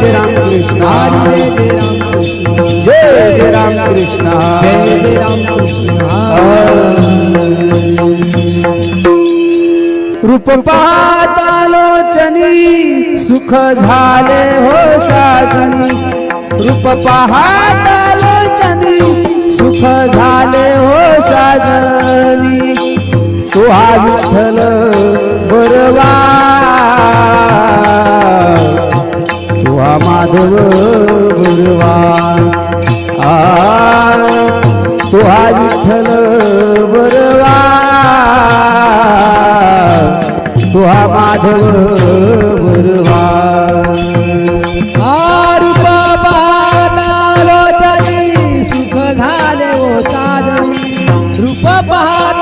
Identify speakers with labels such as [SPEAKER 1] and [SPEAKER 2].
[SPEAKER 1] जय राम कृष्ण हरि जय जय राम कृष्ण
[SPEAKER 2] जय जय राम कृष्ण
[SPEAKER 1] जय जय राम कृष्ण
[SPEAKER 2] रूप पाहतालोचनी सुख झाले हो साजनी। रूप पाहतालोचनी सुख झाले हो साजनी। तो हा विठ्ठल माधव गुरुवा तुहा विठ्ठल बरवा. तुहा माधव गुरुवा
[SPEAKER 1] आरूप पाहता सुख झाले ओ साधवी रूप पाहता